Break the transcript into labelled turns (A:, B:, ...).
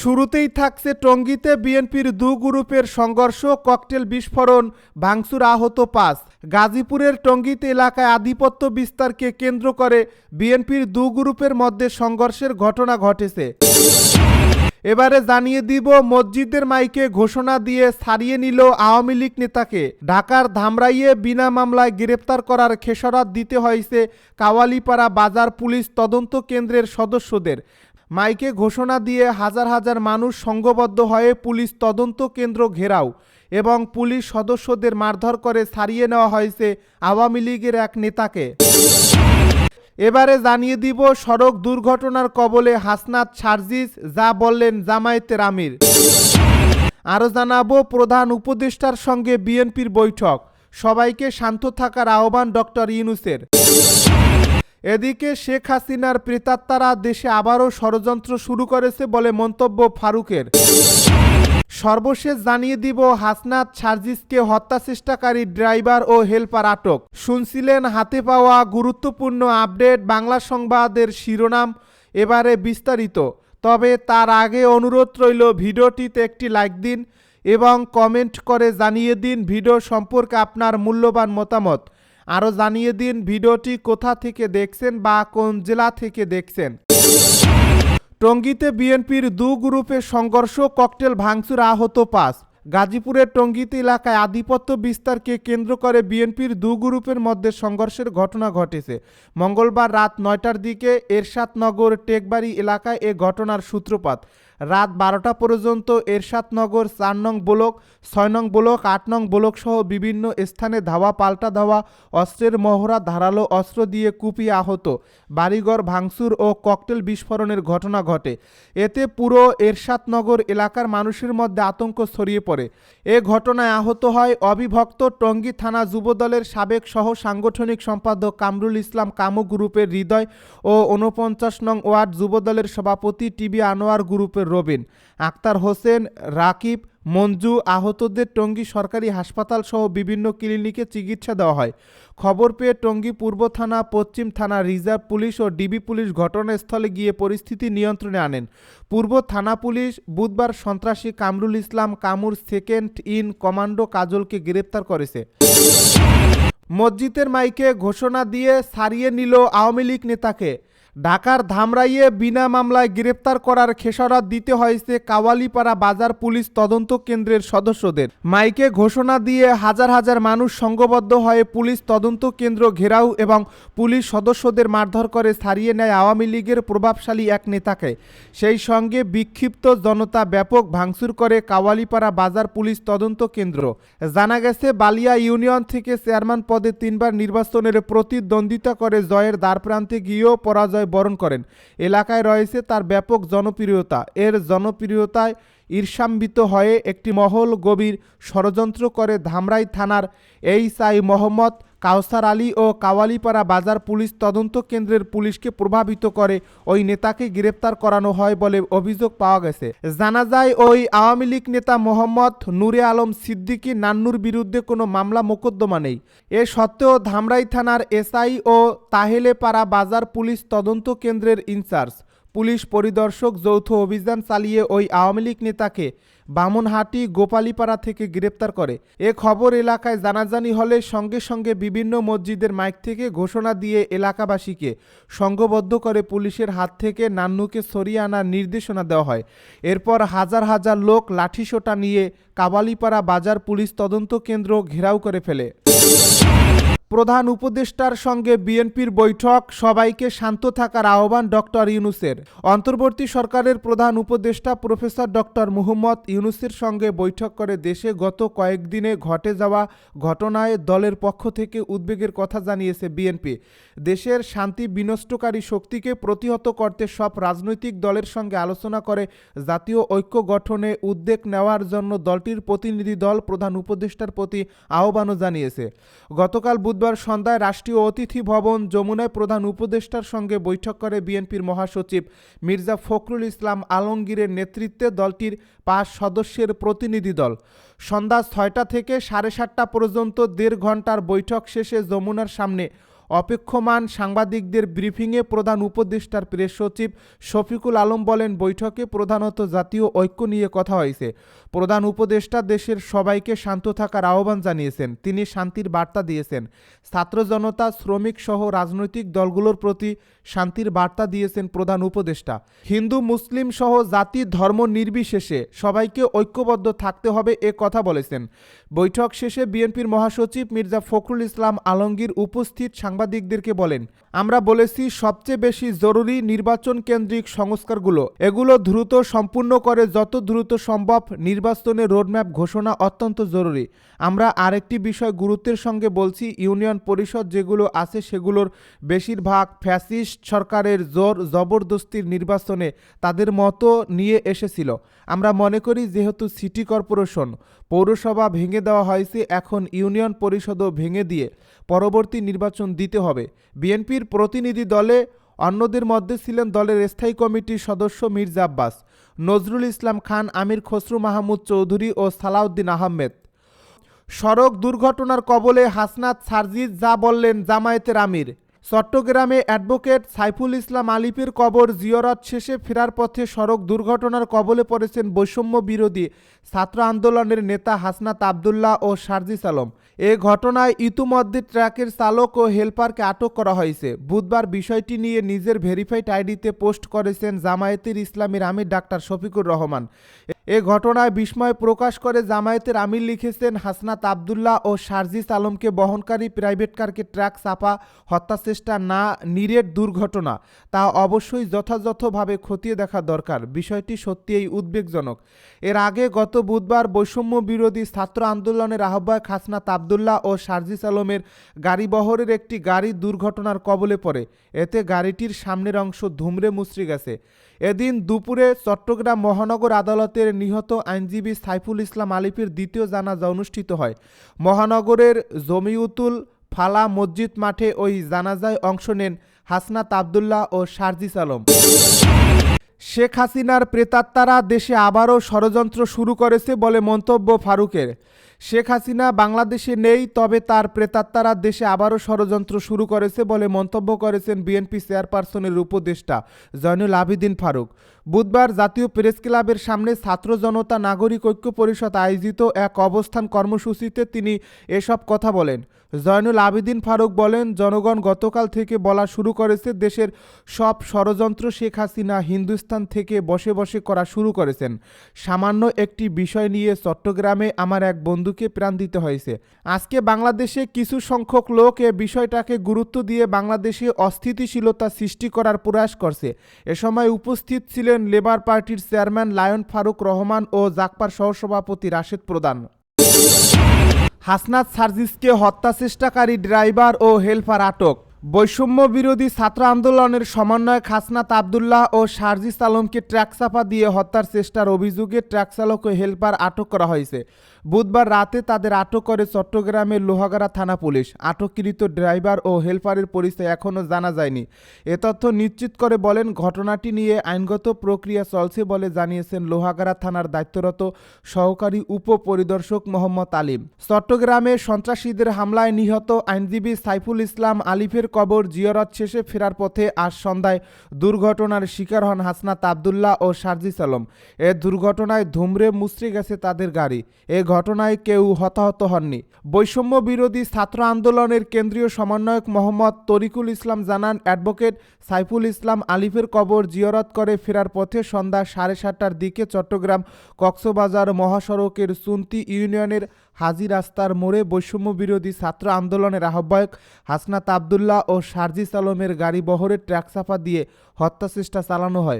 A: শুরুতেই থাকছে টঙ্গীতে বিএনপির দু গ্রুপের সংঘর্ষ, ককটেল বিস্ফোরণ, ভাঙচুর আহত পাঁচ। গাজীপুরের টঙ্গীতে এলাকায় আধিপত্য বিস্তারকে কেন্দ্র করে বিএনপির দু গ্রুপের মধ্যে সংঘর্ষের ঘটনা ঘটেছে। এবারে জানিয়ে দিব, মসজিদের মাইকে ঘোষণা দিয়ে ছাড়িয়ে নিল আওয়ামী লীগ নেতাকে। ঢাকার ধামরাইয়ে বিনা মামলায় গ্রেপ্তার করার খেসারত দিতে হয়েছে কাওয়ালিপাড়া বাজার পুলিশ তদন্ত কেন্দ্রের সদস্যদের। মাইকে ঘোষণা দিয়ে হাজার হাজার মানুষ সংঘবদ্ধ হয়ে পুলিশ তদন্ত কেন্দ্র ঘেরাও এবং পুলিশ সদস্যদের মারধর করে ছাড়িয়ে নেওয়া হয়েছে আওয়ামী লীগের এক নেতাকে। এবারে জানিয়ে দিব সড়ক দুর্ঘটনার কবলে হাসনাত সার্জিস, যা বললেন জামায়াতের আমির। আরও জানাব প্রধান উপদেষ্টার সঙ্গে বিএনপির বৈঠক। সবাইকে শান্ত থাকার আহ্বান ডক্টর ইউনুসের। এদিকে শেখ হাসিনার প্রেতাত্মারা দেশে আবারও ষড়যন্ত্র শুরু করেছে বলে মন্তব্য ফারুকের। সর্বশেষ জানিয়ে দিব, হাসনাত সার্জিসকে হত্যা চেষ্টাকারী ড্রাইভার ও হেলপার আটক। শুনছিলেন হাতে পাওয়া গুরুত্বপূর্ণ আপডেট বাংলা সংবাদের শিরোনাম, এবারে বিস্তারিত। তবে তার আগে অনুরোধ রইল, ভিডিওটিতে একটি লাইক দিন এবং কমেন্ট করে জানিয়ে দিন, ভিডিও সম্পর্কে আপনার মূল্যবান মতামত। আরও জানিয়ে দিন ভিডিওটি কোথা থেকে দেখছেন বা কোন জেলা থেকে দেখছেন। টঙ্গীতে বিএনপির দু গ্রুপের সংঘর্ষ, ককটেল ভাঙচুর আহত পাঁচ। গাজীপুরের টঙ্গীতে এলাকায় আধিপত্য বিস্তারকে কেন্দ্র করে বিএনপির দু গ্রুপের মধ্যে সংঘর্ষের ঘটনা ঘটেছে। মঙ্গলবার রাত নয়টার দিকে এরশাদনগর টেকবাড়ি এলাকায় এ ঘটনার সূত্রপাত। রাত বারোটা পর্যন্ত এরশাদনগর চার নং ব্লক, ছয় নং ব্লক, আট নং ব্লক সহ বিভিন্ন স্থানে ধাওয়া, পাল্টা ধাওয়া, অস্ত্রের মহড়া, ধারালো অস্ত্র দিয়ে কুপিয়ে আহত। বাড়িঘর ভাঙচুর ও ককটেল বিস্ফোরণের ঘটনা ঘটে। এতে পুরো এরশাদনগর এলাকার মানুষের মধ্যে আতঙ্ক ছড়িয়ে পড়ে। এ ঘটনায় আহত হয় অবিভক্ত টঙ্গী থানা যুবদলের সাবেক সহ সাংগঠনিক সম্পাদক কামরুল ইসলাম কামু গ্রুপের হৃদয় ও উনপঞ্চাশ নং ওয়ার্ড যুবদলের সভাপতি টিবি আনোয়ার গ্রুপের রবিন। আক্তার হোসেন, রাকিব, মঞ্জু আহতদের টঙ্গী সরকারি হাসপাতাল সহ বিভিন্ন ক্লিনিকে চিকিৎসা দেওয়া হয়। খবর পেয়ে টঙ্গী পূর্ব থানা, পশ্চিম থানা রিজার্ভ পুলিশ ও ডিবি পুলিশ ঘটনাস্থলে গিয়ে পরিস্থিতি নিয়ন্ত্রণে আনেন। পূর্ব থানা পুলিশ বুধবার সন্ত্রাসী Kamrul Islam Kamur second in commando কাজলকে গ্রেপ্তার করেছে। মসজিদের মাইকে ঘোষণা দিয়ে সারিয়ে নিল আওয়ামী লীগ নেতাকে। ঢাকার ধামরাইয়ে বিনা মামলায় গ্রেপ্তার করার খেসারত দিতে হয়েছে কাওয়ালিপাড়া বাজার পুলিশ তদন্ত কেন্দ্রের সদস্যদের। মাইকে ঘোষণা দিয়ে হাজার হাজার মানুষ সংঘবদ্ধ হয়ে পুলিশ তদন্ত কেন্দ্র ঘেরাও এবং পুলিশ সদস্যদের মারধর করে ছাড়িয়ে নেয় আওয়ামী লীগের প্রভাবশালী এক নেতাকে। সেই সঙ্গে বিক্ষিপ্ত জনতা ব্যাপক ভাঙচুর করে কাওয়ালিপাড়া বাজার পুলিশ তদন্ত কেন্দ্র। জানা গেছে, বালিয়া ইউনিয়ন থেকে চেয়ারম্যান পদে তিনবার নির্বাচনের প্রতিদ্বন্দ্বিতা করে জয়ের দ্বারপ্রান্তে গিয়েও পরাজয় বরণ করেন। এলাকায় রয়েছে তার ব্যাপক জনপ্রিয়তা। এর জনপ্রিয়তায় ঈর্ষাম্বিত হয়ে একটি মহল গভীর ষড়যন্ত্র করে ধামরাই থানার এইচআই মোহাম্মদ কাউসার আলী ও কাওয়ালিপাড়া বাজার পুলিশ তদন্ত কেন্দ্রের পুলিশকে প্রভাবিত করে ওই নেতাকে গ্রেপ্তার করানো হয় বলে অভিযোগ পাওয়া গেছে। জানা যায় ওই আওয়ামী লীগ নেতা মোহাম্মদ নূরে আলম সিদ্দিকী নান্নুর বিরুদ্ধে কোনো মামলা মোকদ্দমা নেই। এ সত্ত্বেও ধামরাই থানার এসআই ও তাহেলেপাড়া বাজার পুলিশ তদন্ত কেন্দ্রের ইনচার্জ পুলিশ পরিদর্শক যৌথ অভিযান চালিয়ে ওই আওয়ামী লীগ নেতাকে বামনহাটি গোপালীপাড়া থেকে গ্রেপ্তার করে। এ খবর এলাকায় জানাজানি হলে সঙ্গে সঙ্গে বিভিন্ন মসজিদের মাইক থেকে ঘোষণা দিয়ে এলাকাবাসীকে সংঘবদ্ধ করে পুলিশের হাত থেকে নান্নুকে সরিয়ে আনার নির্দেশনা দেওয়া হয়। এরপর হাজার হাজার লোক লাঠিসোটা নিয়ে কাবালিপাড়া বাজার পুলিশ তদন্ত কেন্দ্র ঘেরাও করে ফেলে। প্রধান উপদেষ্টার সঙ্গে বিএনপির বৈঠক, সবাইকে শান্ত থাকার আহ্বান ডক্টর ইউনুসের। অন্তর্বর্তী সরকারের প্রধান উপদেষ্টা প্রফেসর ডক্টর মুহম্মদ ইউনুসের সঙ্গে বৈঠক করে দেশে গত কয়েকদিনে ঘটে যাওয়া ঘটনায় দলের পক্ষ থেকে উদ্বেগের কথা জানিয়েছে বিএনপি। দেশের শান্তি বিনষ্টকারী শক্তিকে প্রতিহত করতে সব রাজনৈতিক দলের সঙ্গে আলোচনা করে জাতীয় ঐক্য গঠনে উদ্যোগ নেওয়ার জন্য দলটির প্রতিনিধি দল প্রধান উপদেষ্টার প্রতি আহ্বানও জানিয়েছে। গতকাল বুধবার সন্ধ্যায় রাষ্ট্রীয় অতিথি ভবন যমুনায় প্রধান উপদেষ্টার সঙ্গে বৈঠক করে বিএনপির মহাসচিব মির্জা ফখরুল ইসলাম আলমগীরের নেতৃত্বে দলটির পাঁচ সদস্যের প্রতিনিধি দল। সন্ধ্যা ছয়টা থেকে সাড়ে সাতটা পর্যন্ত দেড় ঘণ্টার বৈঠক শেষে যমুনার সামনে অপেক্ষমান সাংবাদিকদের ব্রিফিংয়ে প্রধান উপদেষ্টার প্রেস সচিব শফিকুল আলম বলেন, বৈঠকে প্রধানত জাতীয় ঐক্য নিয়ে কথা হয়েছে। প্রধান উপদেষ্টা দেশের সবাইকে শান্ত থাকার আহ্বান জানিয়েছেন। তিনি শান্তির বার্তা দিয়েছেন। ছাত্র জনতা, শ্রমিক সহ রাজনৈতিক দলগুলোর প্রতি শান্তির বার্তা দিয়েছেন প্রধান উপদেষ্টা। হিন্দু, মুসলিম সহ জাতি, ধর্ম নির্বিশেষে সবাইকে ঐক্যবদ্ধ থাকতে হবে এ কথা বলেছেন। বৈঠক শেষে বিএনপির মহাসচিব মির্জা ফখরুল ইসলাম আলমগীর উপস্থিত সাংবাদিকদেরকে বলেন, আমরা বলেছি সবচেয়ে বেশি জরুরি নির্বাচন কেন্দ্রিক সংস্কারগুলো। এগুলো দ্রুত সম্পূর্ণ করে যত দ্রুত সম্ভব নির্বাচনের রোডম্যাপ ঘোষণা অত্যন্ত জরুরি। আমরা আরেকটি বিষয় গুরুত্বের সঙ্গে বলছি, ইউনিয়ন পরিষদ যেগুলো আছে সেগুলোর বেশিরভাগ ফ্যাসিস্ট সরকারের জোর জবরদস্তির নির্বাচনে তাদের মতো নিয়ে এসেছিল। আমরা মনে করি যেহেতু সিটি কর্পোরেশন পৌরসভা ভেঙে দেওয়া হয়েছে, এখন ইউনিয়ন পরিষদও ভেঙে দিয়ে পরবর্তী নির্বাচন দিতে হবে। বিএনপির প্রতিনিধি দলে অন্যদের মধ্যে ছিলেন দলের স্থায়ী কমিটির সদস্য মির্জা আব্বাস, নজরুল ইসলাম খান, আমির খসরু মাহমুদ চৌধুরী ও সালাউদ্দিন আহমেদ। সড়ক দুর্ঘটনার কবলে হাসনাত সারজিদ যা বললেন জামায়াতের আমির। চট্টগ্রামে অ্যাডভোকেট সাইফুল ইসলাম আলিফের কবর জিয়রত শেষে ফেরার পথে সড়ক দুর্ঘটনার কবলে পড়েছেন বৈষম্য বিরোধী ছাত্র আন্দোলনের নেতা হাসনাত আবদুল্লাহ ও সারজিস আলম। এ ঘটনায় ইতিমধ্যে ট্রাকের চালক ও হেলপারকে আটক করা হয়েছে। বুধবার বিষয়টি নিয়ে নিজের ভেরিফাইড আইডিতে পোস্ট করেছেন জামায়াতের ইসলামের আমির ডাক্তার শফিকুর রহমান। এ ঘটনায় বিস্ময় প্রকাশ করে জামায়াতের আমির লিখেছেন, হাসনাত আবদুল্লাহ ও সারজিস আলমকে বহনকারী প্রাইভেট কারকে ট্রাক চাপা, হত্যা চেষ্টা না নিরেট দুর্ঘটনা, তা অবশ্যই যথাযথভাবে খতিয়ে দেখা দরকার। বিষয়টি সত্যিই উদ্বেগজনক। এর আগে গত বুধবার বৈষম্য বিরোধী ছাত্র আন্দোলনের আহ্বায়ক হাসনাত আবদুল্লাহ ও সারজিস আলমের গাড়িবহরের একটি গাড়ি দুর্ঘটনার কবলে পড়ে। এতে গাড়িটির সামনের অংশ ধুমড়ে মুচড়ে গেছে। এদিন দুপুরে চট্টগ্রাম মহানগর আদালতের নিহত আইনজীবী সাইফুল ইসলাম আলিফের দ্বিতীয় জানাজা অনুষ্ঠিত হয়। মহানগরের জমিউতুল ফালা মসজিদ মাঠে ওই জানাজায় অংশ নেন হাসনাত আবদুল্লাহ ও সারজিস আলম। শেখ হাসিনার প্রেতাত্মারা দেশে আবারও ষড়যন্ত্র শুরু করেছে বলে মন্তব্য ফারুকের। শেখ হাসিনা বাংলাদেশে নেই, তবে তার প্রেতাত্মারা দেশে আবারও ষড়যন্ত্র শুরু করেছে বলে মন্তব্য করেছেন বিএনপি চেয়ারপারসনের উপদেষ্টা জয়নুল আবিদিন ফারুক। বুধবার জাতীয় প্রেস ক্লাবের সামনে ছাত্র জনতা নাগরিক ঐক্য পরিষদ আয়োজিত এক অবস্থান কর্মসূচিতে তিনি এসব কথা বলেন। জয়নুল আবিদিন ফারুক বলেন, জনগণ গতকাল থেকে বলা শুরু করেছে, দেশের সব ষড়যন্ত্র শেখ হাসিনা হিন্দুস্তান থেকে বসে বসে করা শুরু করেছেন। সামান্য একটি বিষয় নিয়ে চট্টগ্রামে আমার এক বন্ধুকে প্রাণ দিতে হয়েছে। আজকে বাংলাদেশে কিছু সংখ্যক লোক এ বিষয়টাকে গুরুত্ব দিয়ে বাংলাদেশে অস্থিতিশীলতা সৃষ্টি করার প্রয়াস করছে। এ সময় উপস্থিত ছিলেন লেবার পার্টির চেয়ারম্যান লায়ন ফারুক রহমান ও জাকপার সহসভাপতি রাশেদ প্রধান। হাসনাত সার্জিসকে হত্যা চেষ্টাকারী ড্রাইভার ও হেলপার আটক। বৈষম্য বিরোধী ছাত্র আন্দোলনের সমন্বয়ক হাসনাত আবদুল্লাহ ও সার্জিস আলমকে ট্রাক চাপা দিয়ে হত্যার চেষ্টার অভিযোগে ট্রাক চালক ও হেলপার আটক করা হয়েছে। বুধবার রাতে তাদের আটক করে চট্টগ্রামের লোহাগাড়া থানা পুলিশ। আটককৃত ড্রাইভার ও হেলপারের পরিচয় এখনও জানা যায়নি। এ তথ্য নিশ্চিত করে বলেন, ঘটনাটি নিয়ে আইনগত প্রক্রিয়া চলছে বলে জানিয়েছেন লোহাগাড়া থানার দায়িত্বরত সহকারী উপপরিদর্শক মোহাম্মদ আলিম। চট্টগ্রামে সন্ত্রাসীদের হামলায় নিহত আইনজীবী সাইফুল ইসলাম আলিফের কবর জিয়রত শেষে ফেরার পথে আজ সন্ধ্যায় দুর্ঘটনার শিকার হন হাসনাত আবদুল্লাহ ও সার্জিস আলম এ দুর্ঘটনায় ধুমরে মুচড়ে গেছে তাদের গাড়ি। এ ঘটনায় কেউ হতাহত হননি। বৈষম্য বিরোধী ছাত্র আন্দোলনের কেন্দ্রীয় সমন্বয়ক মোহাম্মদ তরিকুল ইসলাম জানান, অ্যাডভোকেট সাইফুল ইসলাম আলিফের কবর জিয়রত করে ফেরার পথে সন্ধ্যা সাড়ে সাতটার দিকে চট্টগ্রাম কক্সবাজার মহাসড়কের সুন্তি ইউনিয়নের হাজি রাস্তার মোড়ে বৈষম্য বিরোধী ছাত্র আন্দোলনের আহ্বায়ক হাসনাত আবদুল্লাহ ও সার্জিস আলমের গাড়ি বহরের ট্রাক চাপা দিয়ে হত্যা চেষ্টা চালানো হয়।